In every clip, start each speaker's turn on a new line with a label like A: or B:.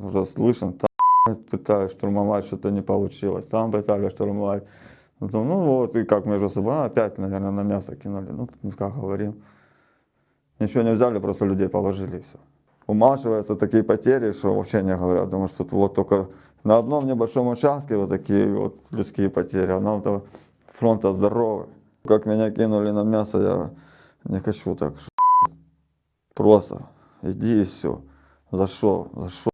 A: уже слышим, там пытались штурмовать, что-то не получилось, там пытались штурмовать. Потом, ну вот, и как между собой, а, опять, наверное, на мясо кинули. Ну, как говорим. Ничего не взяли, просто людей положили и все. Умалчиваются такие потери, что вообще не говорят. Думаю, что тут вот только на одном небольшом участке вот такие вот людские потери, а нам-то фронта здоровый. Как меня кинули на мясо, я не хочу так. Просто иди и все. За что? За что?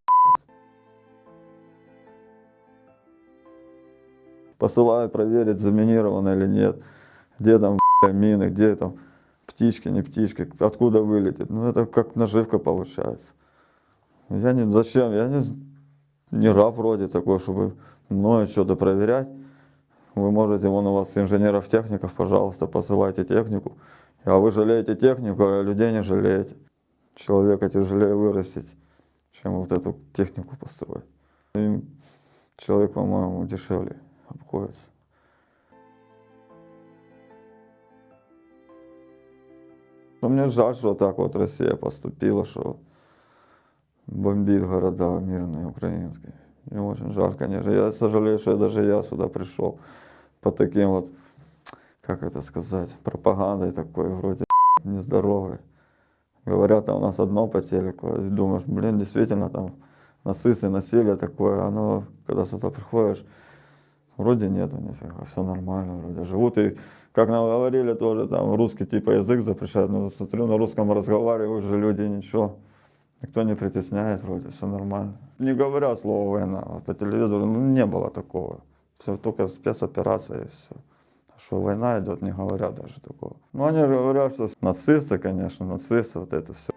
A: Посылают проверить, заминировано или нет. Где там мины, где там птички, не птички, откуда вылетит. Ну это как наживка получается. Я не, зачем, я не, не раб вроде такой, чтобы мною что-то проверять. Вы можете, вон у вас инженеров-техников, пожалуйста, посылайте технику. А вы жалеете технику, а людей не жалеете. Человека тяжелее вырастить, чем вот эту технику построить. Им человек, по-моему, дешевле обходится. Но мне жаль, что так вот Россия поступила, что бомбит города мирные украинские. Мне очень жаль, конечно. Я сожалею, что даже я сюда пришел по таким вот, как это сказать, пропагандой такой, вроде нездоровой. Говорят, а у нас одно по телеку. И думаешь, блин, действительно там насысы, насилие такое, оно, когда сюда приходишь, вроде нету нифига, все нормально, вроде живут. И как нам говорили тоже, там русский типа язык запрещают, но смотрю, на русском разговаривают же люди, ничего. Никто не притесняет, вроде все нормально. Не говорят слово война, а по телевизору ну, не было такого. Все только спецоперация и все. А что война идет, не говорят даже такого. Ну они же говорят, что нацисты, конечно, нацисты, вот это все.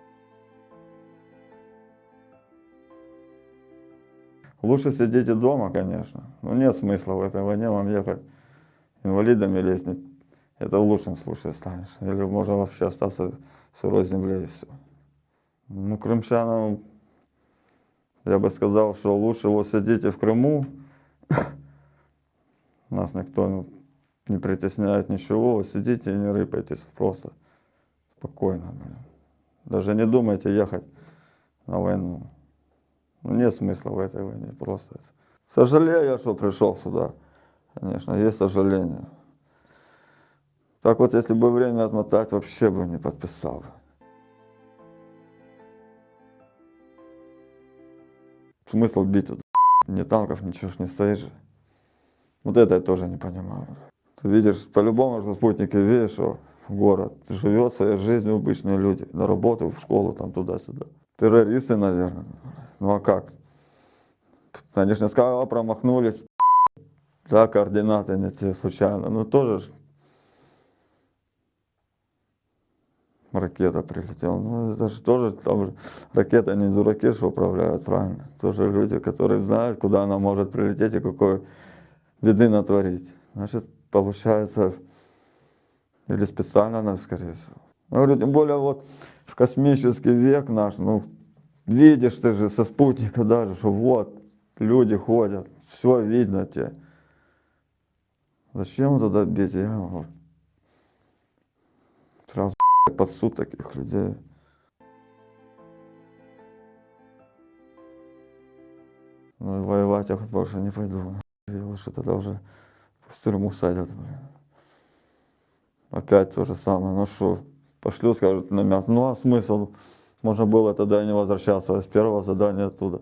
A: Лучше сидите дома, конечно. Но нет смысла в этой войне вам ехать инвалидами лестнить. Это в лучшем случае станешь. Или можно вообще остаться в сырой земле и все. Ну, крымчанам, я бы сказал, что лучше вот сидите в Крыму, нас никто ну, не притесняет ничего, сидите и не рыпайтесь, просто спокойно, блин. Даже не думайте ехать на войну. Ну, нет смысла в этой войне, просто. Сожалею что пришел сюда, конечно, есть сожаление. Так вот, если бы время отмотать, вообще бы не подписал. Смысл бить тут? Ни танков, ничего ж не стоит же. Вот это я тоже не понимаю. Ты видишь, по-любому же спутники видишь, что город живет своей жизнью обычные люди. На работу, в школу, там туда-сюда. Террористы, наверное. Ну а как? Не сказали, промахнулись. Да, координаты не те случайно. Ну тоже ж ракета прилетела. Ну, это же тоже там же ракета не дураки, что управляют, правильно? Тоже люди, которые знают, куда она может прилететь и какой беды натворить. Значит, получается, или специально она, скорее всего. Я говорю, тем более вот в космический век наш, ну, видишь ты же со спутника даже, что вот люди ходят, все видно тебе. Зачем туда бить? Я сразу под суд таких людей. Ну и воевать я больше не пойду. Я лучше тогда уже в тюрьму садят, блин. Опять то же самое. Ну что, пошлю, скажут, на мясо. Ну а смысл? Можно было тогда не возвращаться с первого задания оттуда.